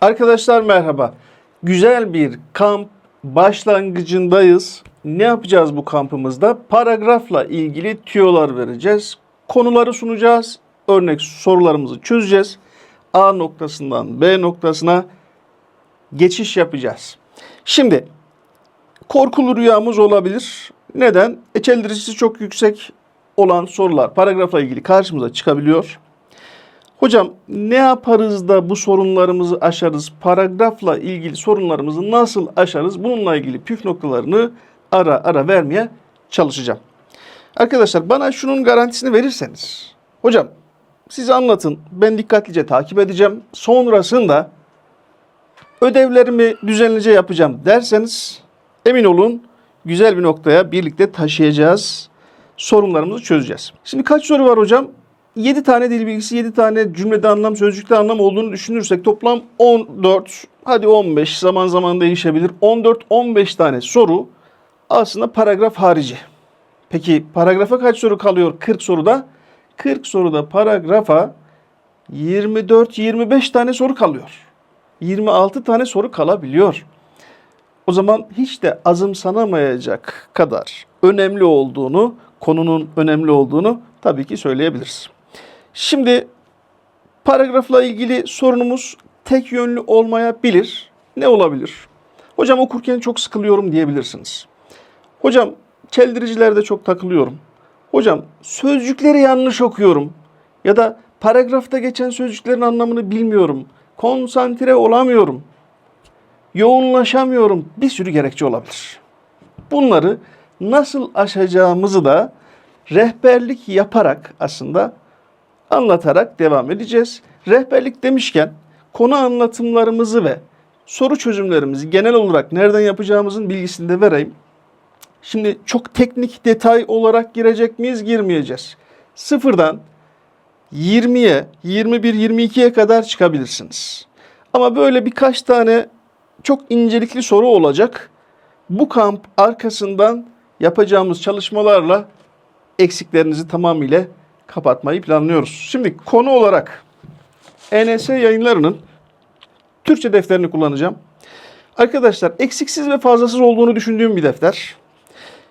Arkadaşlar merhaba. Güzel bir kamp başlangıcındayız. Ne yapacağız bu kampımızda? Paragrafla ilgili tüyolar vereceğiz. Konuları sunacağız. Örnek sorularımızı çözeceğiz. A noktasından B noktasına geçiş yapacağız. Şimdi korkulu rüyamız olabilir. Neden? E, çok yüksek olan sorular paragrafla ilgili karşımıza çıkabiliyor. Hocam ne yaparız da bu sorunlarımızı aşarız? Paragrafla ilgili sorunlarımızı nasıl aşarız? Bununla ilgili püf noktalarını ara ara vermeye çalışacağım. Arkadaşlar bana şunun garantisini verirseniz. Hocam size anlatın. Ben dikkatlice takip edeceğim. Sonrasında ödevlerimi düzenlice yapacağım derseniz emin olun güzel bir noktaya birlikte taşıyacağız. Sorunlarımızı çözeceğiz. Şimdi kaç soru var hocam? 7 tane dil bilgisi, 7 tane cümlede anlam, sözcükte anlam olduğunu düşünürsek toplam 14, hadi 15 zaman zaman değişebilir. 14-15 tane soru aslında paragraf harici. Peki paragrafa kaç soru kalıyor 40 soruda? 40 soruda paragrafa 24-25 tane soru kalıyor. 26 tane soru kalabiliyor. O zaman hiç de azımsanamayacak kadar önemli olduğunu, konunun önemli olduğunu tabii ki söyleyebiliriz. Şimdi paragrafla ilgili sorunumuz tek yönlü olmayabilir. Ne olabilir? Hocam okurken çok sıkılıyorum diyebilirsiniz. Hocam çeldiricilerde çok takılıyorum. Hocam sözcükleri yanlış okuyorum. Ya da paragrafta geçen sözcüklerin anlamını bilmiyorum. Konsantre olamıyorum. Yoğunlaşamıyorum. Bir sürü gerekçe olabilir. Bunları nasıl aşacağımızı da rehberlik yaparak aslında anlatarak devam edeceğiz. Rehberlik demişken konu anlatımlarımızı ve soru çözümlerimizi genel olarak nereden yapacağımızın bilgisini de vereyim. Şimdi çok teknik detay olarak girecek miyiz, girmeyeceğiz. Sıfırdan 20'ye, 21, 22'ye kadar çıkabilirsiniz. Ama böyle birkaç tane çok incelikli soru olacak. Bu kamp arkasından yapacağımız çalışmalarla eksiklerinizi tamamıyla kapatmayı planlıyoruz. Şimdi konu olarak ENS yayınlarının Türkçe defterini kullanacağım. Arkadaşlar eksiksiz ve fazlasız olduğunu düşündüğüm bir defter.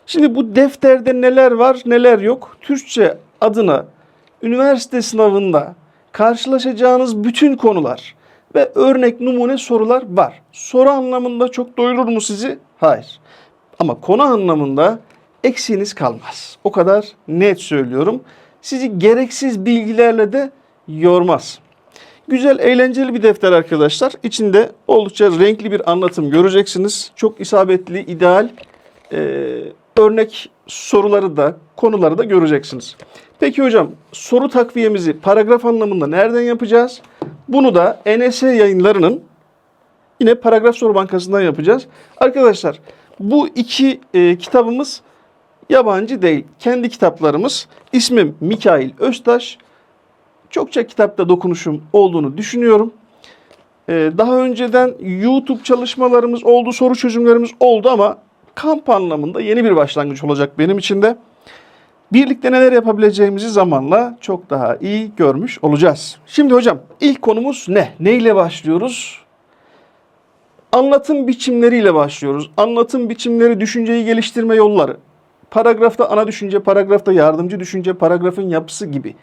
Şimdi bu defterde neler var neler yok. Türkçe adına üniversite sınavında karşılaşacağınız bütün konular ve örnek numune sorular var. Soru anlamında çok doyurur mu sizi? Hayır. Ama konu anlamında eksiğiniz kalmaz. O kadar net söylüyorum. Sizi gereksiz bilgilerle de yormaz. Güzel, eğlenceli bir defter arkadaşlar. İçinde oldukça renkli bir anlatım göreceksiniz. Çok isabetli, ideal e, örnek soruları da, konuları da göreceksiniz. Peki hocam, soru takviyemizi paragraf anlamında nereden yapacağız? Bunu da NS yayınlarının yine paragraf soru bankasından yapacağız. Arkadaşlar, bu iki e, kitabımız yabancı değil. Kendi kitaplarımız. İsmim Mikail Öztaş. Çokça kitapta dokunuşum olduğunu düşünüyorum. Ee, daha önceden YouTube çalışmalarımız oldu, soru çözümlerimiz oldu ama kamp anlamında yeni bir başlangıç olacak benim için de. Birlikte neler yapabileceğimizi zamanla çok daha iyi görmüş olacağız. Şimdi hocam ilk konumuz ne? Ne ile başlıyoruz? Anlatım biçimleriyle başlıyoruz. Anlatım biçimleri, düşünceyi geliştirme yolları. Paragrafta ana düşünce, paragrafta yardımcı düşünce, paragrafın yapısı gibi.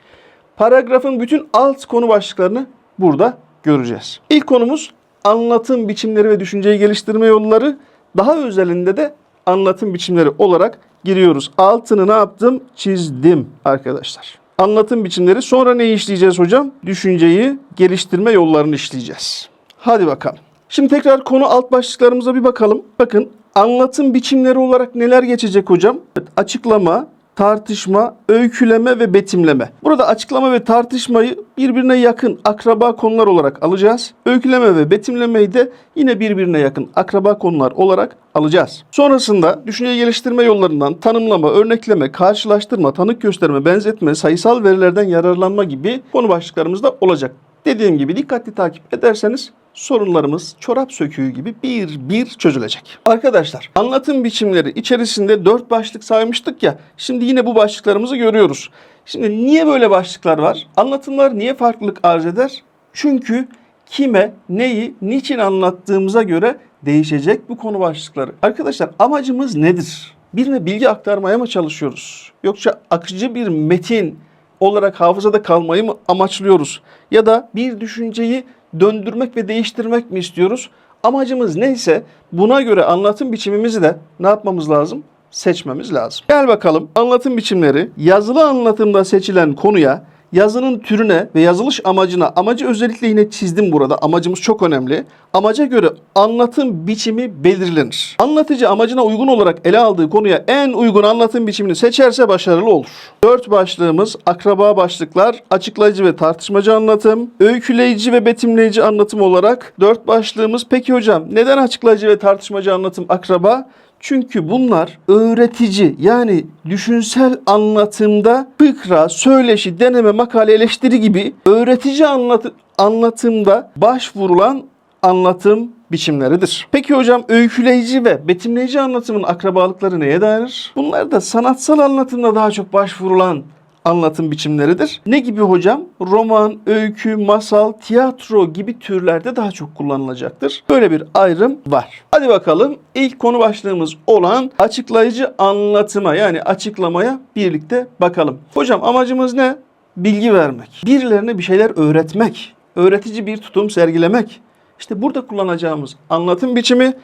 Paragrafın bütün alt konu başlıklarını burada göreceğiz. İlk konumuz anlatım biçimleri ve düşünceyi geliştirme yolları. Daha özelinde de anlatım biçimleri olarak giriyoruz. Altını ne yaptım? Çizdim arkadaşlar. Anlatım biçimleri. Sonra ne işleyeceğiz hocam? Düşünceyi geliştirme yollarını işleyeceğiz. Hadi bakalım. Şimdi tekrar konu alt başlıklarımıza bir bakalım. Bakın anlatım biçimleri olarak neler geçecek hocam? Açıklama, tartışma, öyküleme ve betimleme. Burada açıklama ve tartışmayı birbirine yakın akraba konular olarak alacağız. Öyküleme ve betimlemeyi de yine birbirine yakın akraba konular olarak alacağız. Sonrasında düşünce geliştirme yollarından tanımlama, örnekleme, karşılaştırma, tanık gösterme, benzetme, sayısal verilerden yararlanma gibi konu başlıklarımız da olacak. Dediğim gibi dikkatli takip ederseniz sorunlarımız çorap söküğü gibi bir bir çözülecek. Arkadaşlar anlatım biçimleri içerisinde dört başlık saymıştık ya. Şimdi yine bu başlıklarımızı görüyoruz. Şimdi niye böyle başlıklar var? Anlatımlar niye farklılık arz eder? Çünkü kime, neyi, niçin anlattığımıza göre değişecek bu konu başlıkları. Arkadaşlar amacımız nedir? Birine bilgi aktarmaya mı çalışıyoruz? Yoksa akıcı bir metin olarak hafızada kalmayı mı amaçlıyoruz? Ya da bir düşünceyi döndürmek ve değiştirmek mi istiyoruz? Amacımız neyse buna göre anlatım biçimimizi de ne yapmamız lazım? Seçmemiz lazım. Gel bakalım anlatım biçimleri yazılı anlatımda seçilen konuya yazının türüne ve yazılış amacına, amacı özellikle yine çizdim burada. Amacımız çok önemli. Amaca göre anlatım biçimi belirlenir. Anlatıcı amacına uygun olarak ele aldığı konuya en uygun anlatım biçimini seçerse başarılı olur. Dört başlığımız akraba başlıklar, açıklayıcı ve tartışmacı anlatım, öyküleyici ve betimleyici anlatım olarak dört başlığımız. Peki hocam neden açıklayıcı ve tartışmacı anlatım akraba? Çünkü bunlar öğretici yani düşünsel anlatımda fıkra, söyleşi, deneme, makale, eleştiri gibi öğretici anlatı, anlatımda başvurulan anlatım biçimleridir. Peki hocam öyküleyici ve betimleyici anlatımın akrabalıkları neye dayanır? Bunlar da sanatsal anlatımda daha çok başvurulan anlatım biçimleridir. Ne gibi hocam? Roman, öykü, masal, tiyatro gibi türlerde daha çok kullanılacaktır. Böyle bir ayrım var. Hadi bakalım ilk konu başlığımız olan açıklayıcı anlatıma yani açıklamaya birlikte bakalım. Hocam amacımız ne? Bilgi vermek. Birilerine bir şeyler öğretmek. Öğretici bir tutum sergilemek. İşte burada kullanacağımız anlatım biçimi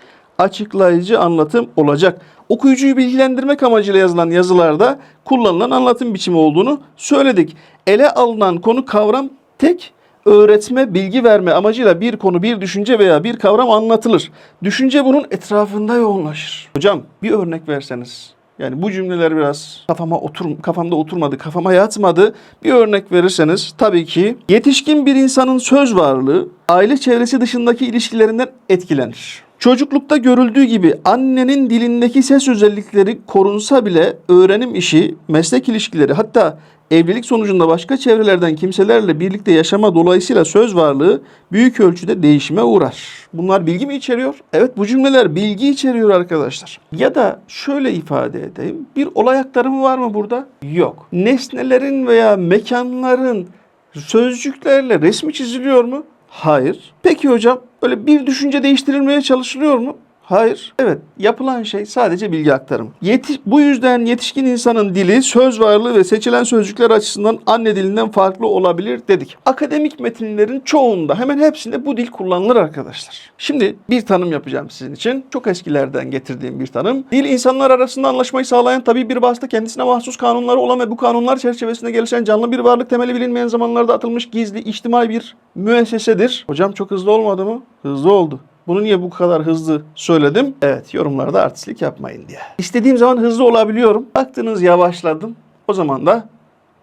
açıklayıcı anlatım olacak. Okuyucuyu bilgilendirmek amacıyla yazılan yazılarda kullanılan anlatım biçimi olduğunu söyledik. Ele alınan konu kavram tek öğretme, bilgi verme amacıyla bir konu, bir düşünce veya bir kavram anlatılır. Düşünce bunun etrafında yoğunlaşır. Hocam bir örnek verseniz. Yani bu cümleler biraz kafama otur kafamda oturmadı, kafama yatmadı. Bir örnek verirseniz tabii ki yetişkin bir insanın söz varlığı aile çevresi dışındaki ilişkilerinden etkilenir. Çocuklukta görüldüğü gibi annenin dilindeki ses özellikleri korunsa bile öğrenim işi, meslek ilişkileri hatta evlilik sonucunda başka çevrelerden kimselerle birlikte yaşama dolayısıyla söz varlığı büyük ölçüde değişime uğrar. Bunlar bilgi mi içeriyor? Evet bu cümleler bilgi içeriyor arkadaşlar. Ya da şöyle ifade edeyim. Bir olay aktarımı var mı burada? Yok. Nesnelerin veya mekanların sözcüklerle resmi çiziliyor mu? Hayır. Peki hocam öyle bir düşünce değiştirilmeye çalışılıyor mu? Hayır. Evet, yapılan şey sadece bilgi aktarımı. Yetiş, bu yüzden yetişkin insanın dili, söz varlığı ve seçilen sözcükler açısından anne dilinden farklı olabilir dedik. Akademik metinlerin çoğunda, hemen hepsinde bu dil kullanılır arkadaşlar. Şimdi bir tanım yapacağım sizin için. Çok eskilerden getirdiğim bir tanım. Dil insanlar arasında anlaşmayı sağlayan tabii bir vasıta kendisine mahsus kanunları olan ve bu kanunlar çerçevesinde gelişen canlı bir varlık temeli bilinmeyen zamanlarda atılmış gizli, içtimai bir müessesedir. Hocam çok hızlı olmadı mı? Hızlı oldu. Bunu niye bu kadar hızlı söyledim? Evet yorumlarda artistlik yapmayın diye. İstediğim zaman hızlı olabiliyorum. Baktınız yavaşladım. O zaman da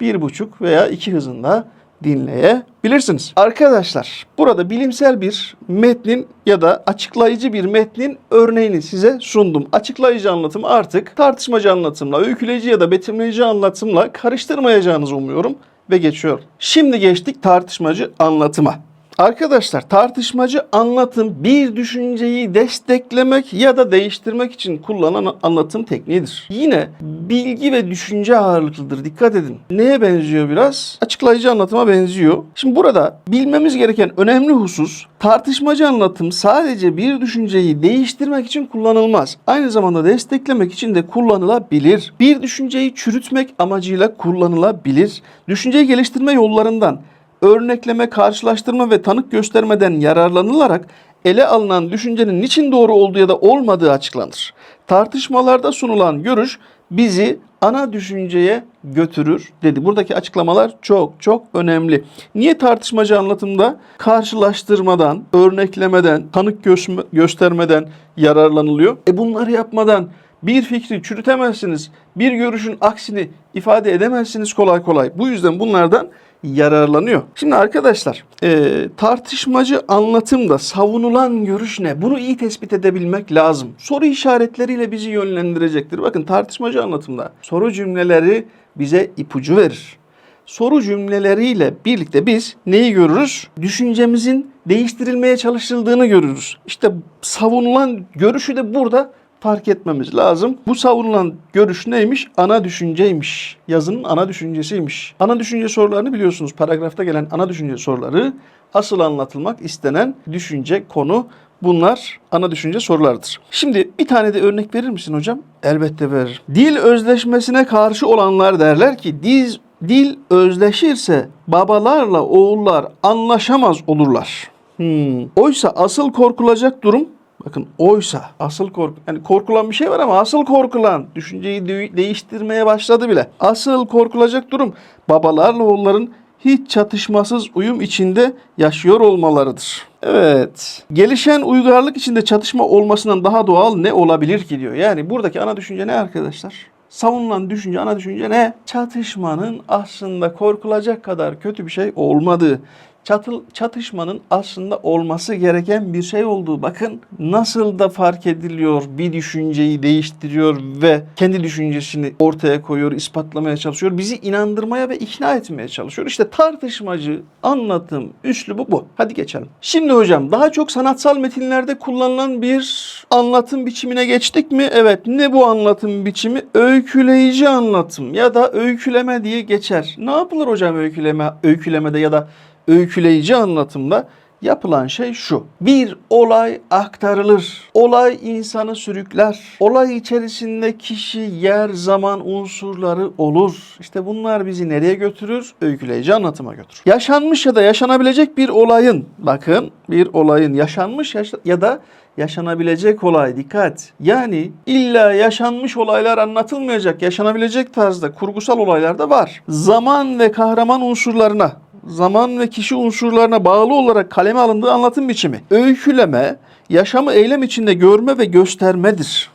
bir buçuk veya iki hızında dinleyebilirsiniz. Arkadaşlar burada bilimsel bir metnin ya da açıklayıcı bir metnin örneğini size sundum. Açıklayıcı anlatım artık tartışmacı anlatımla, öyküleyici ya da betimleyici anlatımla karıştırmayacağınızı umuyorum ve geçiyorum. Şimdi geçtik tartışmacı anlatıma. Arkadaşlar tartışmacı anlatım bir düşünceyi desteklemek ya da değiştirmek için kullanılan anlatım tekniğidir. Yine bilgi ve düşünce ağırlıklıdır. Dikkat edin. Neye benziyor biraz? Açıklayıcı anlatıma benziyor. Şimdi burada bilmemiz gereken önemli husus tartışmacı anlatım sadece bir düşünceyi değiştirmek için kullanılmaz. Aynı zamanda desteklemek için de kullanılabilir. Bir düşünceyi çürütmek amacıyla kullanılabilir. Düşünceyi geliştirme yollarından örnekleme, karşılaştırma ve tanık göstermeden yararlanılarak ele alınan düşüncenin niçin doğru olduğu ya da olmadığı açıklanır. Tartışmalarda sunulan görüş bizi ana düşünceye götürür dedi. Buradaki açıklamalar çok çok önemli. Niye tartışmacı anlatımda karşılaştırmadan, örneklemeden, tanık göz- göstermeden yararlanılıyor? E bunları yapmadan bir fikri çürütemezsiniz. Bir görüşün aksini ifade edemezsiniz kolay kolay. Bu yüzden bunlardan yararlanıyor. Şimdi arkadaşlar e, tartışmacı anlatımda savunulan görüş ne? Bunu iyi tespit edebilmek lazım. Soru işaretleriyle bizi yönlendirecektir. Bakın tartışmacı anlatımda soru cümleleri bize ipucu verir. Soru cümleleriyle birlikte biz neyi görürüz? Düşüncemizin değiştirilmeye çalışıldığını görürüz. İşte savunulan görüşü de burada fark etmemiz lazım. Bu savunulan görüş neymiş? Ana düşünceymiş. Yazının ana düşüncesiymiş. Ana düşünce sorularını biliyorsunuz. Paragrafta gelen ana düşünce soruları asıl anlatılmak istenen düşünce konu Bunlar ana düşünce sorularıdır. Şimdi bir tane de örnek verir misin hocam? Elbette veririm. Dil özleşmesine karşı olanlar derler ki diz, dil özleşirse babalarla oğullar anlaşamaz olurlar. Hmm. Oysa asıl korkulacak durum Bakın oysa asıl korku yani korkulan bir şey var ama asıl korkulan düşünceyi de- değiştirmeye başladı bile. Asıl korkulacak durum babalarla oğulların hiç çatışmasız uyum içinde yaşıyor olmalarıdır. Evet. Gelişen uygarlık içinde çatışma olmasından daha doğal ne olabilir ki diyor. Yani buradaki ana düşünce ne arkadaşlar? Savunulan düşünce, ana düşünce ne? Çatışmanın aslında korkulacak kadar kötü bir şey olmadığı çatıl, çatışmanın aslında olması gereken bir şey olduğu. Bakın nasıl da fark ediliyor, bir düşünceyi değiştiriyor ve kendi düşüncesini ortaya koyuyor, ispatlamaya çalışıyor. Bizi inandırmaya ve ikna etmeye çalışıyor. İşte tartışmacı anlatım üslubu bu. Hadi geçelim. Şimdi hocam daha çok sanatsal metinlerde kullanılan bir anlatım biçimine geçtik mi? Evet. Ne bu anlatım biçimi? Öyküleyici anlatım ya da öyküleme diye geçer. Ne yapılır hocam öyküleme, öykülemede ya da öyküleyici anlatımda yapılan şey şu. Bir olay aktarılır. Olay insanı sürükler. Olay içerisinde kişi, yer, zaman unsurları olur. İşte bunlar bizi nereye götürür? Öyküleyici anlatıma götürür. Yaşanmış ya da yaşanabilecek bir olayın, bakın bir olayın yaşanmış yaşa- ya da yaşanabilecek olay dikkat. Yani illa yaşanmış olaylar anlatılmayacak. Yaşanabilecek tarzda kurgusal olaylar da var. Zaman ve kahraman unsurlarına zaman ve kişi unsurlarına bağlı olarak kaleme alındığı anlatım biçimi. Öyküleme, yaşamı eylem içinde görme ve göstermedir.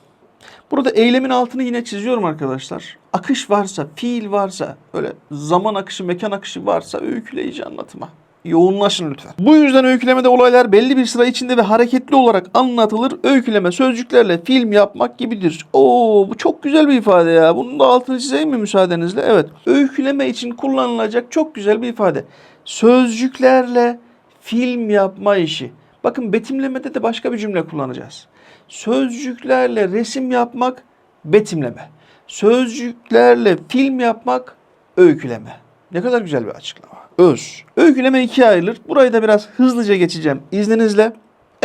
Burada eylemin altını yine çiziyorum arkadaşlar. Akış varsa, fiil varsa, böyle zaman akışı, mekan akışı varsa öyküleyici anlatıma. Yoğunlaşın lütfen. Bu yüzden öykülemede olaylar belli bir sıra içinde ve hareketli olarak anlatılır. Öyküleme sözcüklerle film yapmak gibidir. Oo bu çok güzel bir ifade ya. Bunun da altını çizeyim mi müsaadenizle? Evet. Öyküleme için kullanılacak çok güzel bir ifade. Sözcüklerle film yapma işi. Bakın betimlemede de başka bir cümle kullanacağız. Sözcüklerle resim yapmak betimleme. Sözcüklerle film yapmak öyküleme. Ne kadar güzel bir açıklama. Öz. Öyküleme ikiye ayrılır. Burayı da biraz hızlıca geçeceğim izninizle.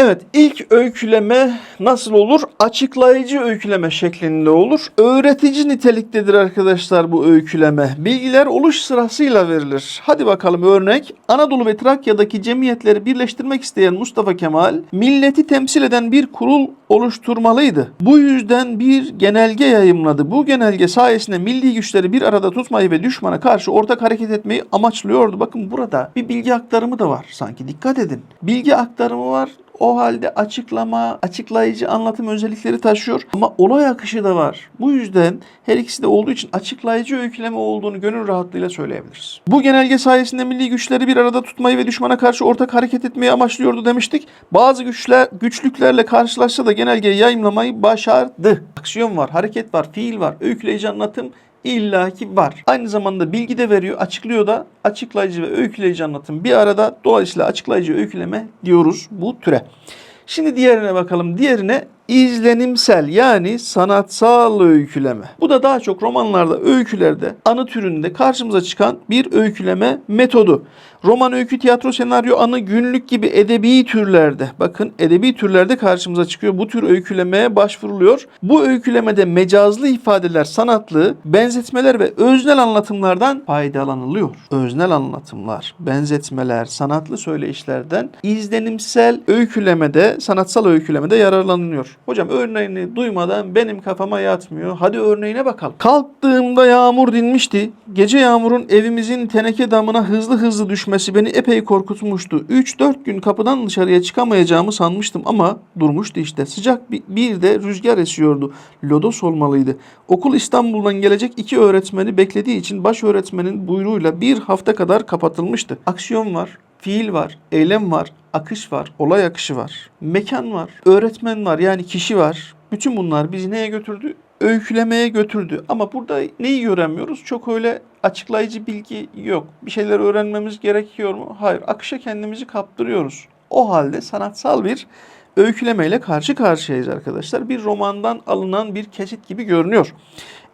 Evet ilk öyküleme nasıl olur? Açıklayıcı öyküleme şeklinde olur. Öğretici niteliktedir arkadaşlar bu öyküleme. Bilgiler oluş sırasıyla verilir. Hadi bakalım örnek. Anadolu ve Trakya'daki cemiyetleri birleştirmek isteyen Mustafa Kemal milleti temsil eden bir kurul oluşturmalıydı. Bu yüzden bir genelge yayımladı. Bu genelge sayesinde milli güçleri bir arada tutmayı ve düşmana karşı ortak hareket etmeyi amaçlıyordu. Bakın burada bir bilgi aktarımı da var sanki. Dikkat edin. Bilgi aktarımı var. O halde açıklama, açıklayıcı anlatım özellikleri taşıyor ama olay akışı da var. Bu yüzden her ikisi de olduğu için açıklayıcı öyküleme olduğunu gönül rahatlığıyla söyleyebiliriz. Bu genelge sayesinde milli güçleri bir arada tutmayı ve düşmana karşı ortak hareket etmeyi amaçlıyordu demiştik. Bazı güçler güçlüklerle karşılaşsa da genelgeyi yayımlamayı başardı. Aksiyon var, hareket var, fiil var, öyküleyici anlatım illaki var. Aynı zamanda bilgi de veriyor, açıklıyor da açıklayıcı ve öyküleyici anlatım bir arada. Dolayısıyla açıklayıcı öyküleme diyoruz bu türe. Şimdi diğerine bakalım. Diğerine izlenimsel yani sanatsal öyküleme. Bu da daha çok romanlarda, öykülerde, anı türünde karşımıza çıkan bir öyküleme metodu. Roman, öykü, tiyatro, senaryo, anı, günlük gibi edebi türlerde, bakın edebi türlerde karşımıza çıkıyor. Bu tür öykülemeye başvuruluyor. Bu öykülemede mecazlı ifadeler, sanatlı, benzetmeler ve öznel anlatımlardan faydalanılıyor. Öznel anlatımlar, benzetmeler, sanatlı söyleyişlerden izlenimsel öykülemede, sanatsal öykülemede yararlanılıyor. Hocam örneğini duymadan benim kafama yatmıyor. Hadi örneğine bakalım. Kalktığımda yağmur dinmişti. Gece yağmurun evimizin teneke damına hızlı hızlı düşmesi beni epey korkutmuştu. 3-4 gün kapıdan dışarıya çıkamayacağımı sanmıştım ama durmuştu işte. Sıcak bir, bir de rüzgar esiyordu. Lodos olmalıydı. Okul İstanbul'dan gelecek iki öğretmeni beklediği için baş öğretmenin buyruğuyla bir hafta kadar kapatılmıştı. Aksiyon var, fiil var, eylem var, akış var, olay akışı var, mekan var, öğretmen var yani kişi var. Bütün bunlar bizi neye götürdü? Öykülemeye götürdü. Ama burada neyi öğrenmiyoruz? Çok öyle açıklayıcı bilgi yok. Bir şeyler öğrenmemiz gerekiyor mu? Hayır. Akışa kendimizi kaptırıyoruz. O halde sanatsal bir öykülemeyle karşı karşıyayız arkadaşlar. Bir romandan alınan bir kesit gibi görünüyor.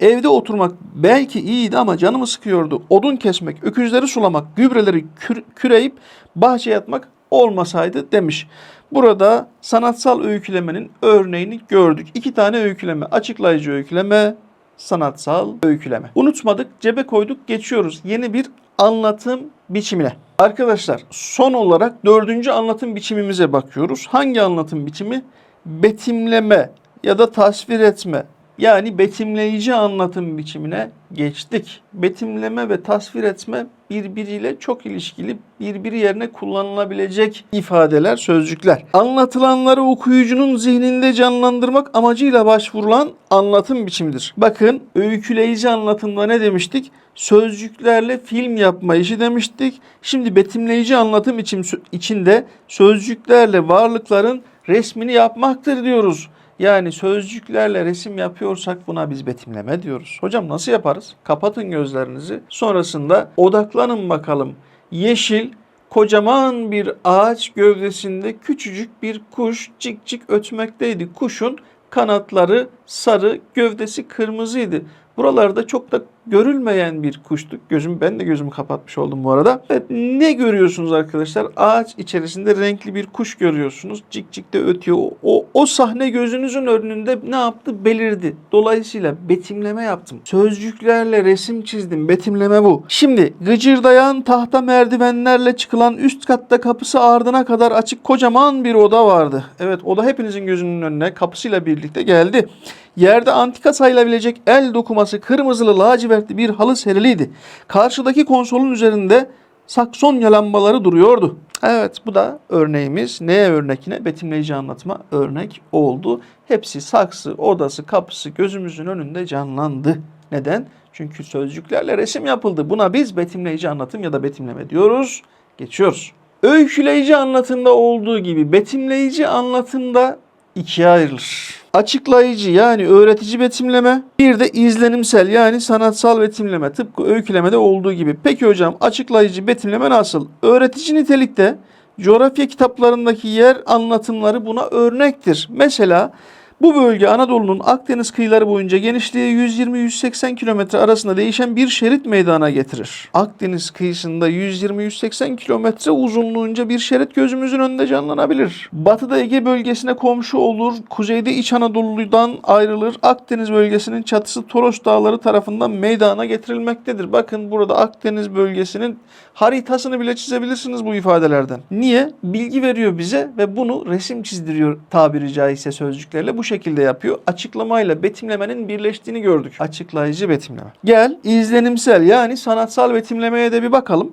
Evde oturmak belki iyiydi ama canımı sıkıyordu. Odun kesmek, öküzleri sulamak, gübreleri kür- küreyip bahçeye yatmak olmasaydı demiş. Burada sanatsal öykülemenin örneğini gördük. İki tane öyküleme, açıklayıcı öyküleme, sanatsal öyküleme. Unutmadık, cebe koyduk, geçiyoruz. Yeni bir anlatım biçimine. Arkadaşlar son olarak dördüncü anlatım biçimimize bakıyoruz. Hangi anlatım biçimi? Betimleme ya da tasvir etme. Yani betimleyici anlatım biçimine geçtik. Betimleme ve tasvir etme birbiriyle çok ilişkili, birbiri yerine kullanılabilecek ifadeler, sözcükler. Anlatılanları okuyucunun zihninde canlandırmak amacıyla başvurulan anlatım biçimidir. Bakın öyküleyici anlatımda ne demiştik? Sözcüklerle film yapma işi demiştik. Şimdi betimleyici anlatım için, içinde sözcüklerle varlıkların resmini yapmaktır diyoruz. Yani sözcüklerle resim yapıyorsak buna biz betimleme diyoruz. Hocam nasıl yaparız? Kapatın gözlerinizi. Sonrasında odaklanın bakalım. Yeşil kocaman bir ağaç gövdesinde küçücük bir kuş cik cik ötmekteydi. Kuşun kanatları sarı, gövdesi kırmızıydı. Buralarda çok da görülmeyen bir kuştu. Gözüm ben de gözümü kapatmış oldum bu arada. Evet, ne görüyorsunuz arkadaşlar? Ağaç içerisinde renkli bir kuş görüyorsunuz. Cik cik de ötüyor. O, o sahne gözünüzün önünde ne yaptı? Belirdi. Dolayısıyla betimleme yaptım. Sözcüklerle resim çizdim. Betimleme bu. Şimdi gıcırdayan tahta merdivenlerle çıkılan üst katta kapısı ardına kadar açık kocaman bir oda vardı. Evet oda hepinizin gözünün önüne kapısıyla birlikte geldi. Yerde antika sayılabilecek el dokuması kırmızılı lacivertli bir halı seriliydi. Karşıdaki konsolun üzerinde saksonya lambaları duruyordu. Evet bu da örneğimiz. Neye örnek yine? Betimleyici anlatma örnek oldu. Hepsi saksı, odası, kapısı gözümüzün önünde canlandı. Neden? Çünkü sözcüklerle resim yapıldı. Buna biz betimleyici anlatım ya da betimleme diyoruz. Geçiyoruz. Öyküleyici anlatımda olduğu gibi betimleyici anlatımda ikiye ayrılır. Açıklayıcı yani öğretici betimleme, bir de izlenimsel yani sanatsal betimleme tıpkı öykülemede olduğu gibi. Peki hocam açıklayıcı betimleme nasıl? Öğretici nitelikte coğrafya kitaplarındaki yer anlatımları buna örnektir. Mesela bu bölge Anadolu'nun Akdeniz kıyıları boyunca genişliği 120-180 kilometre arasında değişen bir şerit meydana getirir. Akdeniz kıyısında 120-180 kilometre uzunluğunca bir şerit gözümüzün önünde canlanabilir. Batıda Ege bölgesine komşu olur, kuzeyde İç Anadolu'dan ayrılır. Akdeniz bölgesinin çatısı Toros Dağları tarafından meydana getirilmektedir. Bakın burada Akdeniz bölgesinin haritasını bile çizebilirsiniz bu ifadelerden. Niye? Bilgi veriyor bize ve bunu resim çizdiriyor tabiri caizse sözcüklerle. Bu şekilde yapıyor. Açıklamayla betimlemenin birleştiğini gördük. Açıklayıcı betimleme. Gel izlenimsel yani sanatsal betimlemeye de bir bakalım.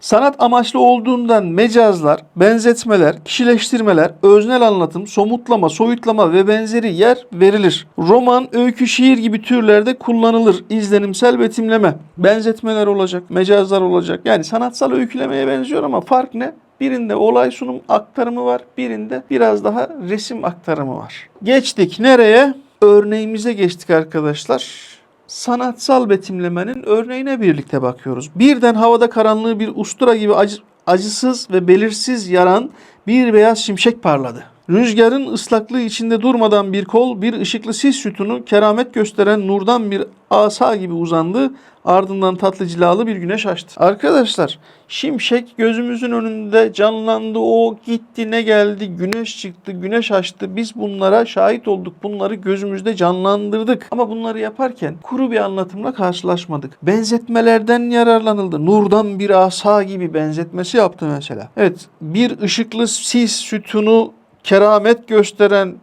Sanat amaçlı olduğundan mecazlar, benzetmeler, kişileştirmeler, öznel anlatım, somutlama, soyutlama ve benzeri yer verilir. Roman, öykü, şiir gibi türlerde kullanılır. İzlenimsel betimleme. Benzetmeler olacak, mecazlar olacak. Yani sanatsal öykülemeye benziyor ama fark ne? Birinde olay sunum aktarımı var, birinde biraz daha resim aktarımı var. Geçtik nereye? Örneğimize geçtik arkadaşlar sanatsal betimlemenin örneğine birlikte bakıyoruz. Birden havada karanlığı bir ustura gibi acı, acısız ve belirsiz yaran bir beyaz şimşek parladı. Rüzgarın ıslaklığı içinde durmadan bir kol, bir ışıklı sis sütunu, keramet gösteren nurdan bir asa gibi uzandı. Ardından tatlı cilalı bir güneş açtı. Arkadaşlar şimşek gözümüzün önünde canlandı. O gitti ne geldi güneş çıktı güneş açtı. Biz bunlara şahit olduk. Bunları gözümüzde canlandırdık. Ama bunları yaparken kuru bir anlatımla karşılaşmadık. Benzetmelerden yararlanıldı. Nurdan bir asa gibi benzetmesi yaptı mesela. Evet bir ışıklı sis sütunu keramet gösteren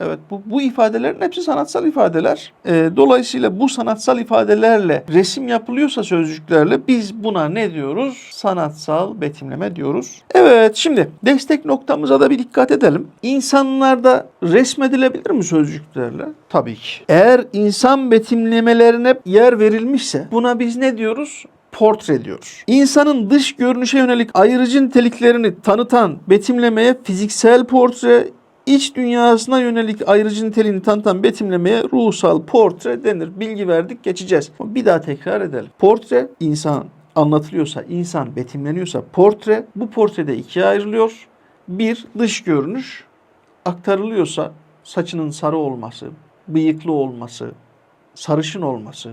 Evet bu, bu ifadelerin hepsi sanatsal ifadeler. Ee, dolayısıyla bu sanatsal ifadelerle resim yapılıyorsa sözcüklerle biz buna ne diyoruz? Sanatsal betimleme diyoruz. Evet şimdi destek noktamıza da bir dikkat edelim. İnsanlarda resmedilebilir mi sözcüklerle? Tabii ki. Eğer insan betimlemelerine yer verilmişse buna biz ne diyoruz? Portre diyoruz. İnsanın dış görünüşe yönelik ayrıcı niteliklerini tanıtan betimlemeye fiziksel portre, iç dünyasına yönelik ayrıcı niteliğini tanıtan betimlemeye ruhsal portre denir. Bilgi verdik geçeceğiz. Bir daha tekrar edelim. Portre insan anlatılıyorsa, insan betimleniyorsa portre bu portrede ikiye ayrılıyor. bir dış görünüş aktarılıyorsa saçının sarı olması, bıyıklı olması, sarışın olması,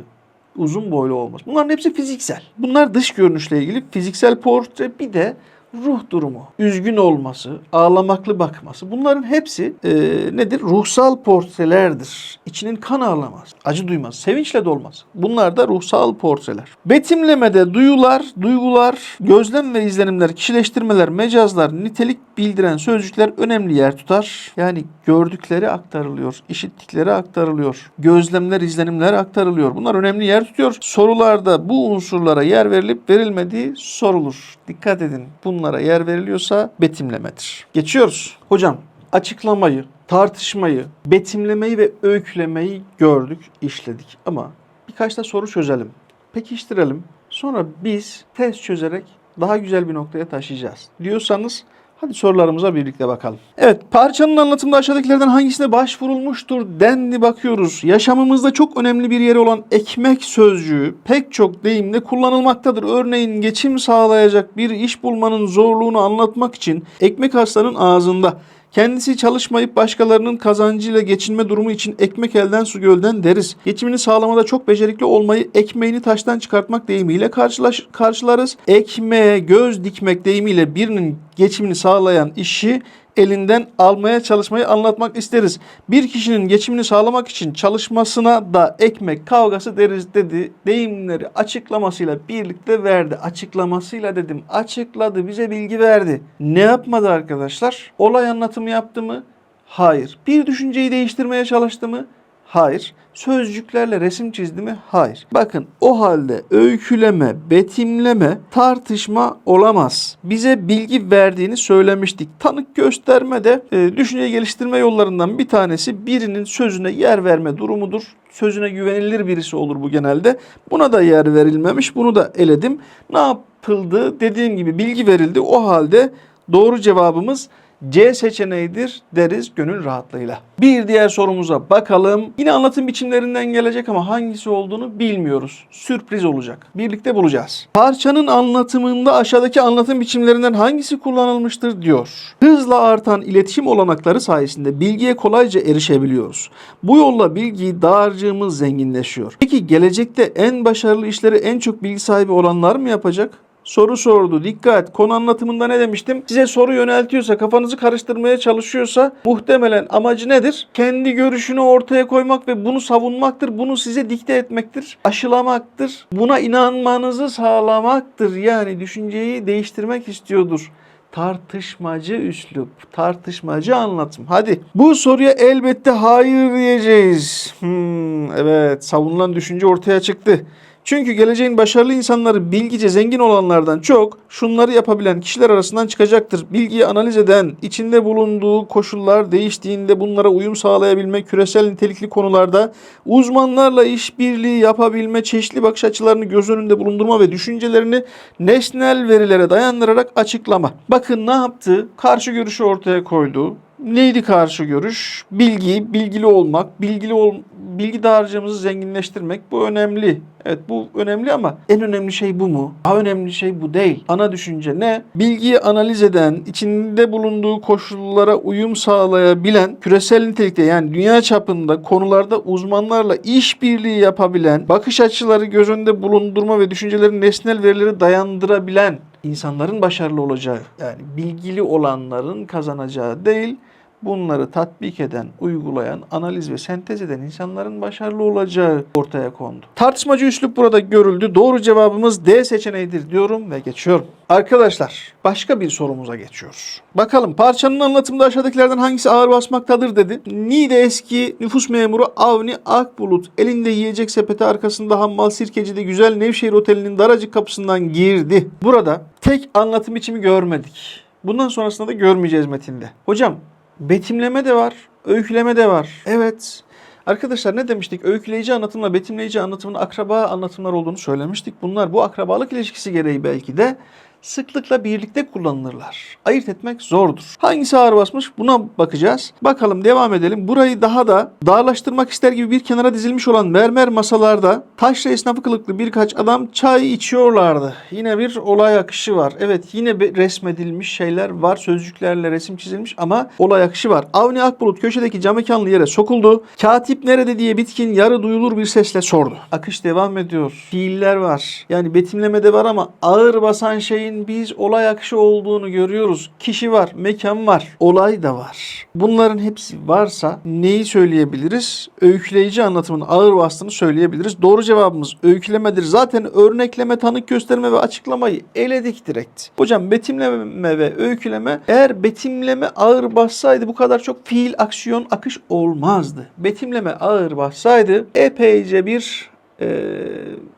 uzun boylu olması. Bunların hepsi fiziksel. Bunlar dış görünüşle ilgili fiziksel portre bir de ruh durumu, üzgün olması, ağlamaklı bakması. Bunların hepsi e, nedir? Ruhsal portrelerdir. İçinin kan ağlaması, acı duymaz, sevinçle dolması. Bunlar da ruhsal portreler. Betimlemede duyular, duygular, gözlem ve izlenimler, kişileştirmeler, mecazlar, nitelik bildiren sözcükler önemli yer tutar. Yani gördükleri aktarılıyor, işittikleri aktarılıyor, gözlemler, izlenimler aktarılıyor. Bunlar önemli yer tutuyor. Sorularda bu unsurlara yer verilip verilmediği sorulur. Dikkat edin. Bunlara yer veriliyorsa betimlemedir. Geçiyoruz. Hocam açıklamayı, tartışmayı, betimlemeyi ve öykülemeyi gördük, işledik. Ama birkaç da soru çözelim. Pekiştirelim. Sonra biz test çözerek daha güzel bir noktaya taşıyacağız. Diyorsanız Hadi sorularımıza birlikte bakalım. Evet, parçanın anlatımında aşağıdakilerden hangisine başvurulmuştur dendi bakıyoruz. Yaşamımızda çok önemli bir yeri olan ekmek sözcüğü pek çok deyimde kullanılmaktadır. Örneğin geçim sağlayacak bir iş bulmanın zorluğunu anlatmak için ekmek aslanın ağzında. Kendisi çalışmayıp başkalarının kazancıyla geçinme durumu için ekmek elden su gölden deriz. Geçimini sağlamada çok becerikli olmayı ekmeğini taştan çıkartmak deyimiyle karşılaş, karşılarız. Ekmeğe göz dikmek deyimiyle birinin geçimini sağlayan işi elinden almaya çalışmayı anlatmak isteriz. Bir kişinin geçimini sağlamak için çalışmasına da ekmek kavgası deriz dedi. Deyimleri açıklamasıyla birlikte verdi. Açıklamasıyla dedim. Açıkladı, bize bilgi verdi. Ne yapmadı arkadaşlar? Olay anlatımı yaptı mı? Hayır. Bir düşünceyi değiştirmeye çalıştı mı? Hayır. Sözcüklerle resim çizdi mi? Hayır. Bakın o halde öyküleme, betimleme, tartışma olamaz. Bize bilgi verdiğini söylemiştik. Tanık gösterme de e, düşünce geliştirme yollarından bir tanesi birinin sözüne yer verme durumudur. Sözüne güvenilir birisi olur bu genelde. Buna da yer verilmemiş. Bunu da eledim. Ne yapıldı? Dediğim gibi bilgi verildi. O halde doğru cevabımız C seçeneğidir deriz gönül rahatlığıyla. Bir diğer sorumuza bakalım. Yine anlatım biçimlerinden gelecek ama hangisi olduğunu bilmiyoruz. Sürpriz olacak. Birlikte bulacağız. Parçanın anlatımında aşağıdaki anlatım biçimlerinden hangisi kullanılmıştır diyor. Hızla artan iletişim olanakları sayesinde bilgiye kolayca erişebiliyoruz. Bu yolla bilgi dağarcığımız zenginleşiyor. Peki gelecekte en başarılı işleri en çok bilgi sahibi olanlar mı yapacak? Soru sordu. Dikkat. Konu anlatımında ne demiştim? Size soru yöneltiyorsa, kafanızı karıştırmaya çalışıyorsa muhtemelen amacı nedir? Kendi görüşünü ortaya koymak ve bunu savunmaktır. Bunu size dikte etmektir. Aşılamaktır. Buna inanmanızı sağlamaktır. Yani düşünceyi değiştirmek istiyordur tartışmacı üslup, tartışmacı anlatım. Hadi bu soruya elbette hayır diyeceğiz. Hmm, evet savunulan düşünce ortaya çıktı. Çünkü geleceğin başarılı insanları bilgice zengin olanlardan çok şunları yapabilen kişiler arasından çıkacaktır. Bilgiyi analiz eden, içinde bulunduğu koşullar değiştiğinde bunlara uyum sağlayabilme, küresel nitelikli konularda uzmanlarla işbirliği yapabilme, çeşitli bakış açılarını göz önünde bulundurma ve düşüncelerini nesnel verilere dayandırarak açıklama. Bakın ne yaptı? Karşı görüşü ortaya koydu. Neydi karşı görüş? Bilgi, bilgili olmak, bilgili ol, bilgi dağarcığımızı zenginleştirmek bu önemli. Evet bu önemli ama en önemli şey bu mu? Daha önemli şey bu değil. Ana düşünce ne? Bilgiyi analiz eden, içinde bulunduğu koşullara uyum sağlayabilen, küresel nitelikte yani dünya çapında konularda uzmanlarla işbirliği yapabilen, bakış açıları göz önünde bulundurma ve düşüncelerin nesnel verileri dayandırabilen insanların başarılı olacağı yani bilgili olanların kazanacağı değil bunları tatbik eden, uygulayan, analiz ve sentez eden insanların başarılı olacağı ortaya kondu. Tartışmacı üslup burada görüldü. Doğru cevabımız D seçeneğidir diyorum ve geçiyorum. Arkadaşlar başka bir sorumuza geçiyoruz. Bakalım parçanın anlatımında aşağıdakilerden hangisi ağır basmaktadır dedi. Niğde eski nüfus memuru Avni Akbulut elinde yiyecek sepeti arkasında hammal sirkecide güzel Nevşehir Oteli'nin daracık kapısından girdi. Burada tek anlatım biçimi görmedik. Bundan sonrasında da görmeyeceğiz metinde. Hocam betimleme de var, öyküleme de var. Evet. Arkadaşlar ne demiştik? Öyküleyici anlatımla betimleyici anlatımın akraba anlatımlar olduğunu söylemiştik. Bunlar bu akrabalık ilişkisi gereği belki de sıklıkla birlikte kullanılırlar. Ayırt etmek zordur. Hangisi ağır basmış buna bakacağız. Bakalım devam edelim. Burayı daha da dağlaştırmak ister gibi bir kenara dizilmiş olan mermer masalarda taşra esnafı kılıklı birkaç adam çay içiyorlardı. Yine bir olay akışı var. Evet yine bir resmedilmiş şeyler var. Sözcüklerle resim çizilmiş ama olay akışı var. Avni Akbulut köşedeki cam mekanlı yere sokuldu. Katip nerede diye bitkin yarı duyulur bir sesle sordu. Akış devam ediyor. Fiiller var. Yani betimlemede var ama ağır basan şeyin biz olay akışı olduğunu görüyoruz. Kişi var, mekan var, olay da var. Bunların hepsi varsa neyi söyleyebiliriz? Öyküleyici anlatımın ağır bastığını söyleyebiliriz. Doğru cevabımız öykülemedir. Zaten örnekleme, tanık gösterme ve açıklamayı eledik direkt. Hocam betimleme ve öyküleme eğer betimleme ağır bassaydı bu kadar çok fiil, aksiyon, akış olmazdı. Betimleme ağır bassaydı epeyce bir e,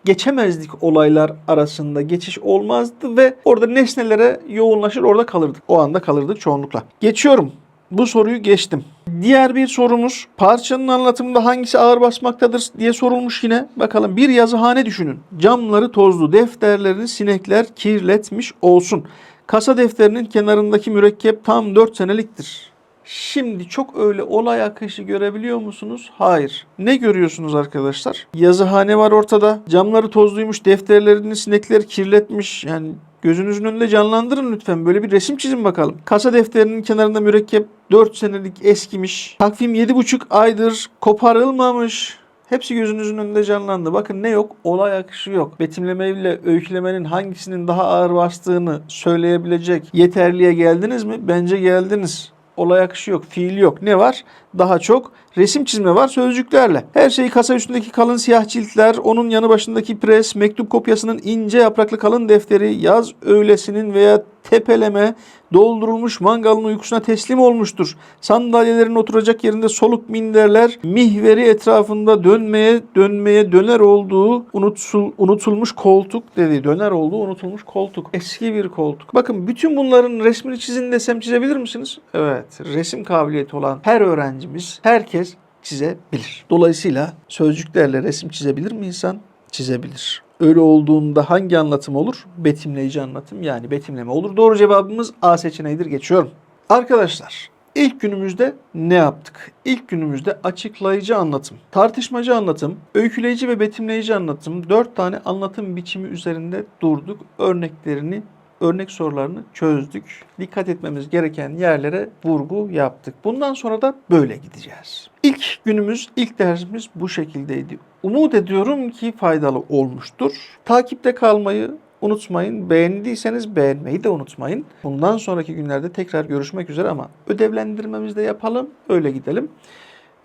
geçemezdik olaylar arasında geçiş olmazdı ve orada nesnelere yoğunlaşır orada kalırdık. O anda kalırdık çoğunlukla. Geçiyorum. Bu soruyu geçtim. Diğer bir sorumuz parçanın anlatımında hangisi ağır basmaktadır diye sorulmuş yine. Bakalım bir yazıhane düşünün. Camları tozlu, defterlerini sinekler kirletmiş olsun. Kasa defterinin kenarındaki mürekkep tam 4 seneliktir. Şimdi çok öyle olay akışı görebiliyor musunuz? Hayır. Ne görüyorsunuz arkadaşlar? Yazıhane var ortada. Camları tozluymuş, defterlerini sinekler kirletmiş. Yani gözünüzün önünde canlandırın lütfen. Böyle bir resim çizin bakalım. Kasa defterinin kenarında mürekkep 4 senelik eskimiş. Takvim 7,5 aydır koparılmamış. Hepsi gözünüzün önünde canlandı. Bakın ne yok? Olay akışı yok. Betimleme ile öykülemenin hangisinin daha ağır bastığını söyleyebilecek yeterliğe geldiniz mi? Bence geldiniz olay akışı yok, fiil yok. Ne var? Daha çok resim çizme var sözcüklerle. Her şeyi kasa üstündeki kalın siyah ciltler, onun yanı başındaki pres, mektup kopyasının ince yapraklı kalın defteri, yaz öğlesinin veya tepeleme doldurulmuş mangalın uykusuna teslim olmuştur. Sandalyelerin oturacak yerinde soluk minderler mihveri etrafında dönmeye dönmeye döner olduğu unutul, unutulmuş koltuk dedi. Döner olduğu unutulmuş koltuk. Eski bir koltuk. Bakın bütün bunların resmini çizin desem çizebilir misiniz? Evet. Resim kabiliyeti olan her öğrencimiz, herkes çizebilir. Dolayısıyla sözcüklerle resim çizebilir mi insan? Çizebilir. Öyle olduğunda hangi anlatım olur? Betimleyici anlatım yani betimleme olur. Doğru cevabımız A seçeneğidir. Geçiyorum. Arkadaşlar ilk günümüzde ne yaptık? İlk günümüzde açıklayıcı anlatım, tartışmacı anlatım, öyküleyici ve betimleyici anlatım dört tane anlatım biçimi üzerinde durduk. Örneklerini örnek sorularını çözdük. Dikkat etmemiz gereken yerlere vurgu yaptık. Bundan sonra da böyle gideceğiz. İlk günümüz, ilk dersimiz bu şekildeydi. Umut ediyorum ki faydalı olmuştur. Takipte kalmayı unutmayın. Beğendiyseniz beğenmeyi de unutmayın. Bundan sonraki günlerde tekrar görüşmek üzere ama ödevlendirmemizi de yapalım. Öyle gidelim.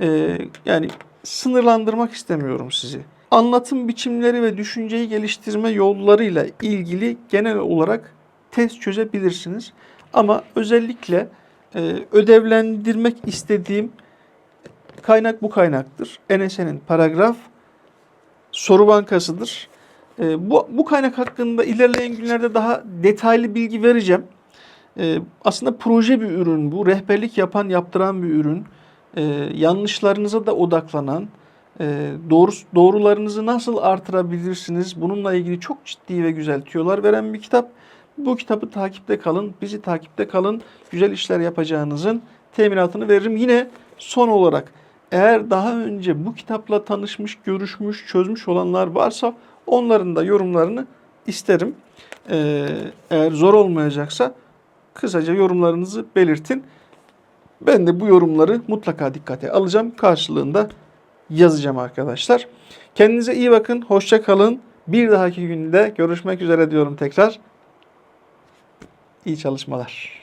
Ee, yani sınırlandırmak istemiyorum sizi. Anlatım biçimleri ve düşünceyi geliştirme yollarıyla ilgili genel olarak test çözebilirsiniz. Ama özellikle e, ödevlendirmek istediğim kaynak bu kaynaktır. Enese'nin paragraf soru bankasıdır. E, bu, bu kaynak hakkında ilerleyen günlerde daha detaylı bilgi vereceğim. E, aslında proje bir ürün bu. Rehberlik yapan, yaptıran bir ürün. E, yanlışlarınıza da odaklanan, e, doğru, doğrularınızı nasıl artırabilirsiniz? Bununla ilgili çok ciddi ve güzel tüyolar veren bir kitap. Bu kitabı takipte kalın, bizi takipte kalın. Güzel işler yapacağınızın teminatını veririm. Yine son olarak eğer daha önce bu kitapla tanışmış, görüşmüş, çözmüş olanlar varsa onların da yorumlarını isterim. Ee, eğer zor olmayacaksa kısaca yorumlarınızı belirtin. Ben de bu yorumları mutlaka dikkate alacağım. Karşılığında yazacağım arkadaşlar. Kendinize iyi bakın. Hoşça kalın. Bir dahaki günde görüşmek üzere diyorum tekrar. İyi çalışmalar.